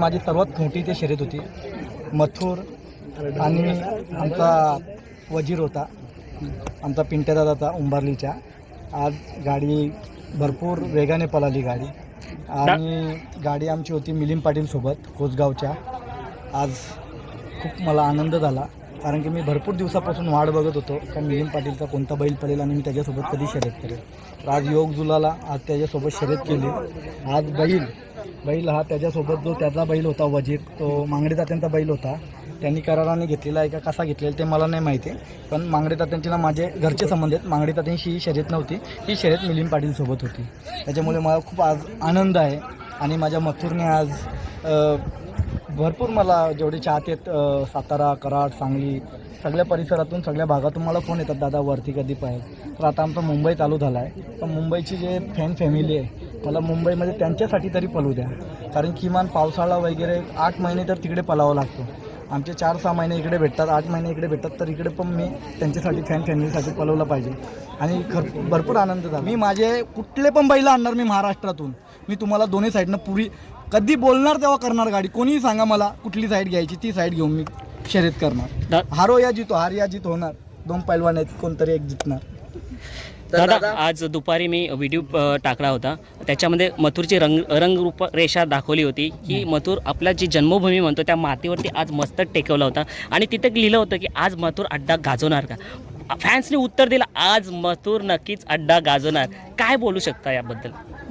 माझी सर्वात मोठी ती शर्यत होती. मथुर आणि आमचा वजीर होता. आमचा पिंट्या दादाचा उंबारलीच्या. आज गाडी भरपूर वेगाने पळाली गाडी. आणि गाडी आमची होती मिलिंद पाटीलसोबत कोसगावच्या. आज खूप मला आनंद झाला. कारण की मी भरपूर दिवसापासून वाट बघत होतो. का मिलिंद पाटीलचा कोणता बैल पडेल आणि मी त्याच्यासोबत कधी शर्यत करेल. तर आज योग जुलाला आज त्याच्यासोबत शर्यत केली. आज बैल बैल हा त्याच्यासोबत जो त्याचा बैल होता वजीर तो मांगडे बैल होता. त्यांनी कराराने घेतलेला आहे का कसा घेतलेला ते मला नाही माहिती. पण मांगडे ना माझे घरचे संबंध आहेत. मांगडे तात्यांशी ही शर्यत नव्हती. ही शर्यत मिलिंद पाटीलसोबत होती. त्याच्यामुळे मला खूप आज आनंद आहे. आणि माझ्या मथुरने आज भरपूर मला जेवढे चाहते आहेत सातारा कराड सांगली सगळ्या परिसरातून सगळ्या भागातून मला फोन येतात दादा वरती कधी पाहिजे तर आता आमचा मुंबई चालू झाला आहे पण मुंबईची जे फॅन फॅमिली आहे मला मुंबईमध्ये त्यांच्यासाठी तरी पलू द्या. कारण किमान पावसाळा वगैरे आठ महिने तर तिकडे पलावा लागतो. आमचे चार सहा महिने इकडे भेटतात आठ महिने इकडे भेटतात तर इकडे पण मी त्यांच्यासाठी फॅन फॅमिलीसाठी पलवलं पाहिजे. आणि खर भरपूर आनंद झाला. मी माझे कुठले पण बैल आणणार मी महाराष्ट्रातून. मी तुम्हाला दोन्ही साईडनं पुरी कधी बोलणार तेव्हा करणार गाडी. कोणीही सांगा मला कुठली साईड घ्यायची ती साईड घेऊन मी शर्यत करणार. दा- हारो या जितो हार या जित होणार. दोन पैलवान आहेत कोणतरी एक जितणार. दादा आज दुपारी मी व्हिडिओ अ, टाकला होता. त्याच्यामध्ये मथुरची रंग रंगरूप रेषा दाखवली होती की मथुर आपला जी जन्मभूमी म्हणतो त्या मातीवरती आज मस्तक टेकवला होता. आणि तिथे लिहिलं होतं की आज मथुर अड्डा गाजवणार का? फॅन्सने उत्तर दिलं आज मथुर नक्कीच अड्डा गाजवणार. काय बोलू शकता याबद्दल?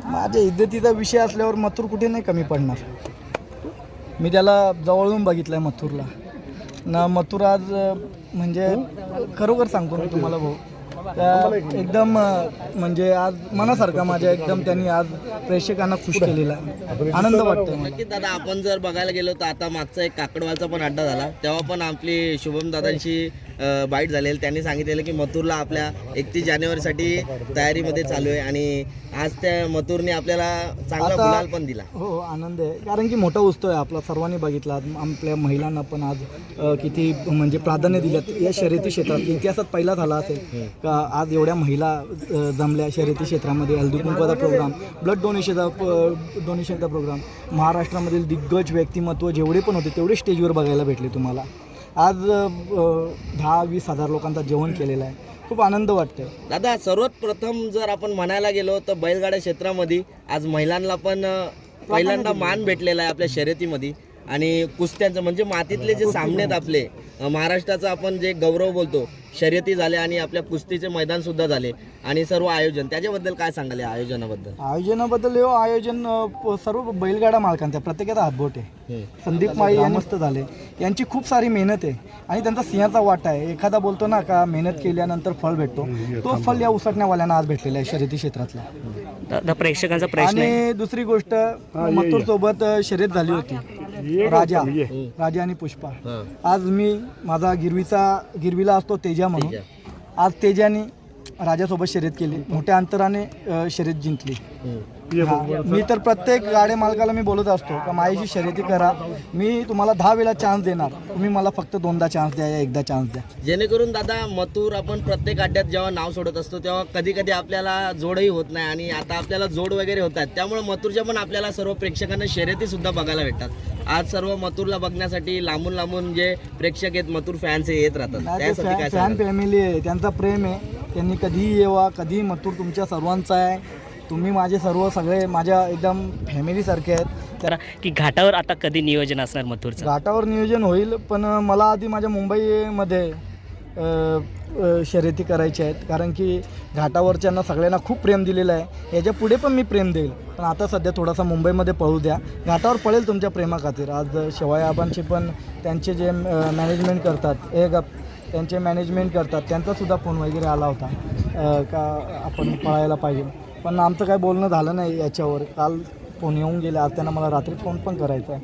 माझ्या इज्जतीचा विषय असल्यावर मथुर कुठे नाही कमी पडणार. मी त्याला जवळून बघितलं आहे मथुरला. ना मथुर आज म्हणजे खरोखर सांगतो मी तुम्हाला भाऊ. त्या एकदम म्हणजे आज मनासारखा माझ्या एकदम त्यांनी आज प्रेक्षकांना खुश केलेला आनंद वाटतो मला. दादा आपण जर बघायला गेलो तर आता मागचा एक काकडवालचा पण अड्डा झाला. तेव्हा पण आपली शुभम दादांशी बाईट झालेली त्यांनी सांगितलेलं की मथुरला आपल्या एकतीस जानेवारीसाठी तयारीमध्ये चालू आहे आणि आज त्या मथुरने आपल्याला चांगला गुलाल पण दिला. हो आनंद आहे. कारण की मोठा उत्सव आहे आपला. सर्वांनी बघितला आपल्या महिलांना पण आज किती म्हणजे प्राधान्य दिलं. या शर्यती क्षेत्रात इतिहासात पहिला झाला असेल का आज एवढ्या महिला जमल्या शर्यती क्षेत्रामध्ये? हल्दी कुंकवाचा प्रोग्राम ब्लड डोनेशनचा डोनेशनचा प्रोग्राम महाराष्ट्रामधील दिग्गज व्यक्तिमत्व जेवढे पण होते तेवढे स्टेजवर बघायला भेटले तुम्हाला. आज दहा वीस हजार लोकांचा जेवण केलेलं आहे. खूप आनंद वाटतोय. दादा सर्वात प्रथम जर आपण म्हणायला गेलो तर बैलगाड्या क्षेत्रामध्ये आज महिलांना पण पहिल्यांदा मान भेटलेला आहे आपल्या शर्यतीमध्ये. आणि कुस्त्यांचं म्हणजे मातीतले जे सामने आहेत आपले महाराष्ट्राचा आपण जे गौरव बोलतो शर्यती झाले आणि आपल्या कुस्तीचे मैदान सुद्धा झाले आणि सर्व आयोजन त्याच्याबद्दल काय सांगाल या आयोजनाबद्दल? आयोजनाबद्दल हे आयोजन अ, सर्व बैलगाडा मालकांचा प्रत्येकाचा हातबोट आहे. संदीप माळी यांनी मस्त झाले. यांची खूप सारी मेहनत आहे आणि त्यांचा सिंहाचा वाटा आहे. एखादा बोलतो ना का मेहनत केल्यानंतर फळ भेटतो. तो फळ या उसटण्यावाल्यांना आज भेटलेला आहे शर्यती क्षेत्रातला. प्रेक्षकांचा प्रश्न आहे. आणि दुसरी गोष्ट मथुर सोबत शर्यत झाली होती. राजा राजा आणि पुष्पा. आज मी माझा गिरवीचा गिरवीला असतो तेजा म्हणून. आज तेजाने राजासोबत शर्यत केली. मोठ्या अंतराने अ, शर्यत जिंकली. हा. मी तर प्रत्येक गाडे मालकाला मी बोलत असतो का माझ्याशी शर्यती करा. मी तुम्हाला दहा वेळा चान्स देणार. तुम्ही मला फक्त दोनदा चान्स द्या या एकदा चान्स द्या. जेणेकरून दादा मथुर आपण प्रत्येक अड्ड्यात जेव्हा नाव सोडत असतो तेव्हा कधी कधी आपल्याला जोडही होत नाही आणि आता आपल्याला जोड वगैरे होतात त्यामुळे मथुरच्या पण आपल्याला सर्व प्रेक्षकांना शर्यती सुद्धा बघायला भेटतात. आज सर्व मथुरला बघण्यासाठी लांबून लांबून जे प्रेक्षक आहेत मथुर फॅन्स येत राहतात. त्यासाठी काय फॅन सांगाल? फॅमिली आहे त्यांचा प्रेम आहे. त्यांनी कधीही येवा कधीही मथुर तुमच्या सर्वांचा आहे. तुम्ही माझे सर्व सगळे माझ्या एकदम फॅमिलीसारखे आहेत. तर की घाटावर आता कधी नियोजन असणार मथुरचं? घाटावर नियोजन होईल पण मला आधी माझ्या मुंबईमध्ये अ, अ, शर्यती करायच्या आहेत. कारण की घाटावरच्यांना सगळ्यांना खूप प्रेम दिलेलं आहे. याच्यापुढे पण मी प्रेम देईल. पण आता सध्या थोडासा मुंबईमध्ये पळू द्या. घाटावर पळेल तुमच्या प्रेमाखातीर. आज शिवाय आबांचे पण त्यांचे जे मॅनेजमेंट करतात. हे गप. त्यांचे मॅनेजमेंट करतात. त्यांचासुद्धा फोन वगैरे आला होता. अ, का आपण पळायला पाहिजे. पण आमचं काय बोलणं झालं नाही याच्यावर. काल फोन येऊन गेले. आज त्यांना मला रात्री फोन पण करायचा आहे.